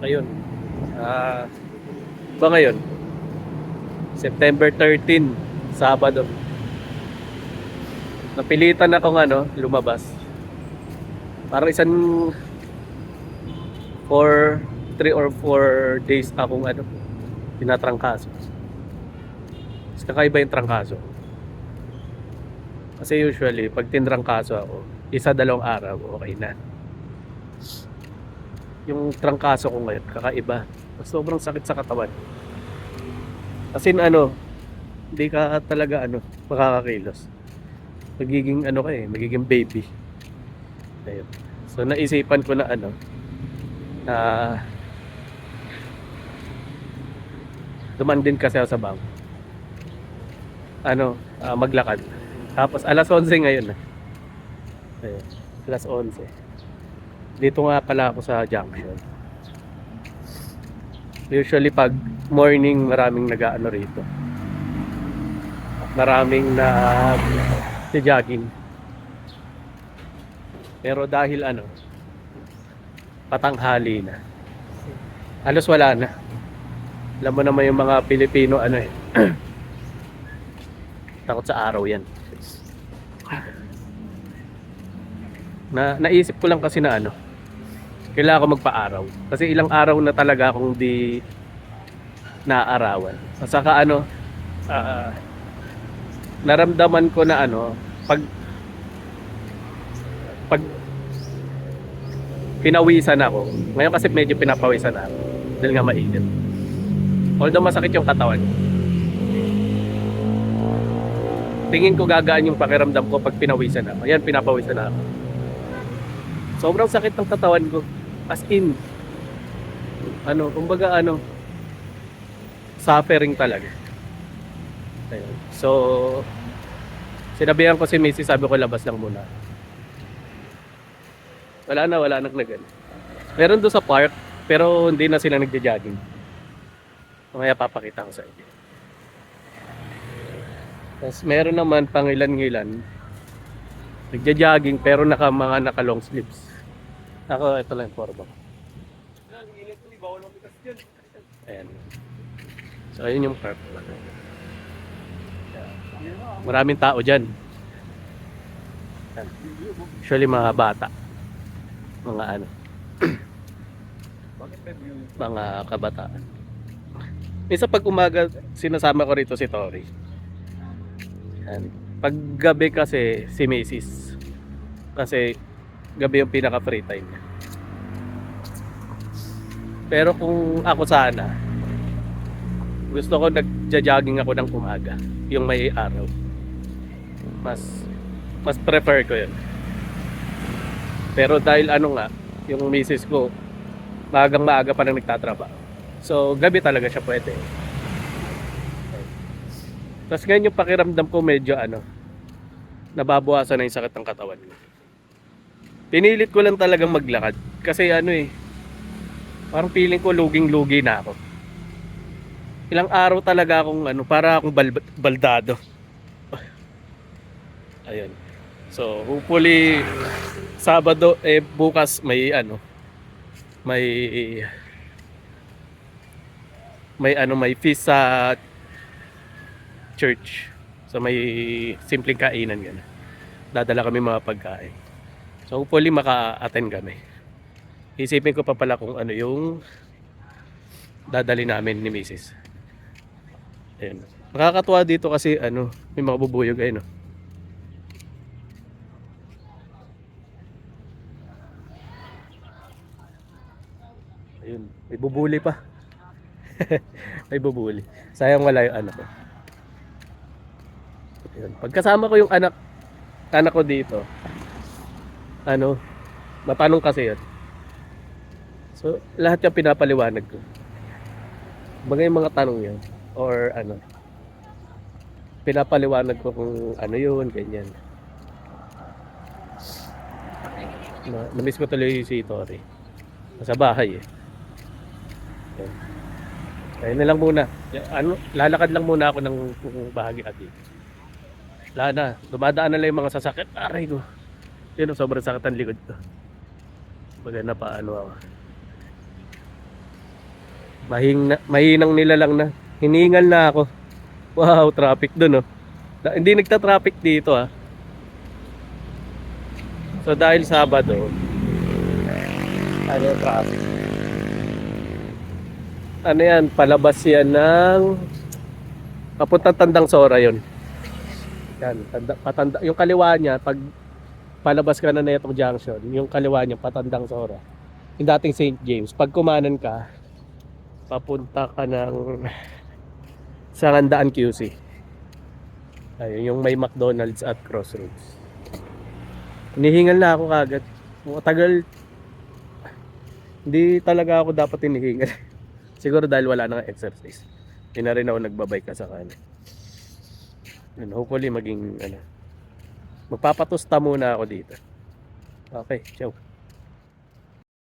Ayun. Ah, ba ngayon? September 13, Sabado. Napilitan akong ano, lumabas. Parang isang for 3 or 4 days akong ano, tinatrangkaso. Mas kakaiba yung trangkaso. Kasi usually, pag tinrangkaso ako, isa dalawang araw, okay na. Yung trangkaso ko ngayon, kakaiba. Sobrang sakit sa katawan. Kasi ano, hindi ka talaga ano, makakakilos. Magiging ano ka eh, magiging baby. Ayun. So naisipan ko na ano, na din kasi ako sa bangko. Ano, ah, maglakad. Tapos alas 11 ngayon na. Ayun, alas 11. Dito nga pala ako sa junction. Usually pag morning maraming nag-ano rito. Maraming na si jogging. Pero dahil ano, patanghali na. Halos wala na. Alam mo naman yung mga Pilipino ano eh. Takot sa araw yan. Na naisip ko lang kasi na ano, kailangan ko magpa-araw. Kasi ilang araw na talaga akong di naarawan. At saka ano, ah, naramdaman ko na ano, pag pag pinawisan ako. Ngayon kasi medyo pinapawisan ako dahil nga mainit. Although masakit yung katawan. Tingin ko gagaan yung pakiramdam ko pag pinawisan ako. Ayan, pinapawisan na ako. Sobrang sakit ng katawan ko. As in, ano, kumbaga ano, suffering talaga. Ayun. So, sinabihan ko si Missy, sabi ko labas lang muna. Wala na, wala nang nag Meron doon sa park, pero hindi na sila nagja-jogging. Mamaya papakita ko sa inyo. Tapos meron naman pang ilan-ilan. Nagja-jogging pero naka mga naka long sleeves. Ako, ito lang yung forma. Ayan. So, ayun yung park. Maraming tao dyan. Usually mga bata. Mga ano. mga kabataan. Minsan pag umaga, sinasama ko rito si Tori. Ayan. Pag gabi kasi, si Macy's. Kasi gabi yung pinaka free time niya. Pero kung ako sana, gusto ko nagja-jogging ako ng umaga, yung may araw. Mas mas prefer ko 'yun. Pero dahil ano nga, yung misis ko maagang maaga pa nang nagtatrabaho. So gabi talaga siya pwede. Tapos ngayon yung pakiramdam ko medyo ano, nababawasan na yung sakit ng katawan ko. Pinilit ko lang talagang maglakad. Kasi ano eh, parang feeling ko luging-lugi na ako. Ilang araw talaga akong ano, para akong bal- baldado. Ayun. So, hopefully, Sabado, eh, bukas may ano, may, may ano, may feast sa church. So, may simpleng kainan gano'n. Dadala kami mga pagkain. So hopefully maka-attend kami. Isipin ko pa pala kung ano yung dadali namin ni Mrs. Ayun. Nakakatuwa dito kasi ano, may mga bubuyog ayun no. Ayun, may bubuli pa. may bubuli. Sayang wala yung anak ko. Ayun. Pagkasama ko yung anak anak ko dito, ano, matanong kasi yun. So, lahat yung pinapaliwanag ko. Bagay yung mga tanong yun, or ano, pinapaliwanag ko kung ano yun, ganyan. Na, namiss ko tuloy si Tori. Nasa bahay eh. Ayun. Ayun na lang muna. Ano, lalakad lang muna ako ng bahagi at dito. Wala na. Dumadaan na lang yung mga sasakit. Aray ko. Yun, sobrang sakit ang likod ko. Baga na paano ako. Mahing mahinang nila lang na. Hiningal na ako. Wow, traffic dun oh. Na- Hindi nagta-traffic dito ah. So dahil Sabado, ano traffic? Ano yan, palabas yan ng papuntang Tandang Sora yon. Yan, tanda, patanda, yung kaliwa niya, pag palabas ka na itong junction, yung kaliwa niya, patandang Sora. Yung dating St. James, pag kumanan ka, papunta ka ng Sangandaan QC. Ayun, yung may McDonald's at Crossroads. Hinihingal na ako kagad. Matagal. Hindi talaga ako dapat hinihingal. Siguro dahil wala nang exercise. Hindi na rin ako nagbabike ka sa kanan. And hopefully maging ano. Magpapatusta muna ako dito. Okay, ciao.